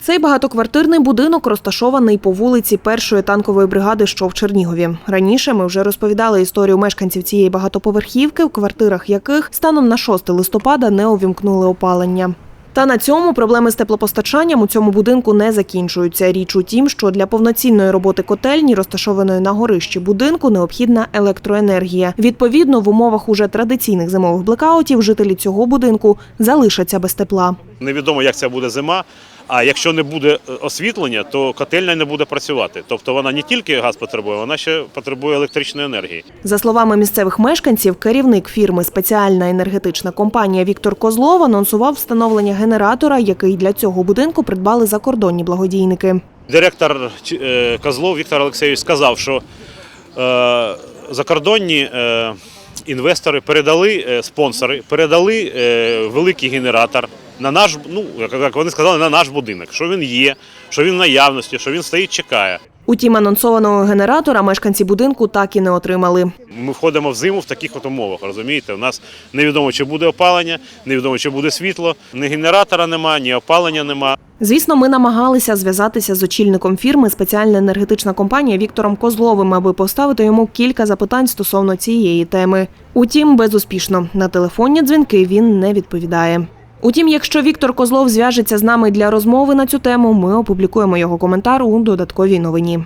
Цей багатоквартирний будинок розташований по вулиці першої танкової бригади, що в Чернігові. Раніше ми вже розповідали історію мешканців цієї багатоповерхівки, в квартирах яких станом на 6 листопада не увімкнули опалення. Та на цьому проблеми з теплопостачанням у цьому будинку не закінчуються. Річ у тім, що для повноцінної роботи котельні, розташованої на горищі будинку, необхідна електроенергія. Відповідно, в умовах уже традиційних зимових блекаутів жителі цього будинку залишаться без тепла. Невідомо, як це буде зима. А якщо не буде е, освітлення, то котельня не буде працювати. Тобто вона не тільки газ потребує, вона ще потребує електричної енергії. За словами місцевих мешканців, керівник фірми Спеціальна енергетична компанія Віктор Козлов анонсував встановлення генератора, який для цього будинку придбали закордонні благодійники. Директор е, Козлов Віктор Олексійович сказав, що е, закордонні інвестори передали спонсори, передали великий генератор на наш, ну як- вони сказали, на наш будинок. Що він є, що він в наявності, що він стоїть, чекає. Утім, анонсованого генератора мешканці будинку так і не отримали. Ми входимо в зиму в таких от умовах. Розумієте, у нас невідомо, чи буде опалення, невідомо, чи буде світло. Ні генератора нема, ні опалення нема. Звісно, ми намагалися зв'язатися з очільником фірми Спеціальна енергетична компанія Віктором Козловим, аби поставити йому кілька запитань стосовно цієї теми. Утім, безуспішно на телефонні дзвінки він не відповідає. Утім, якщо Віктор Козлов зв'яжеться з нами для розмови на цю тему, ми опублікуємо його коментар у додатковій новині.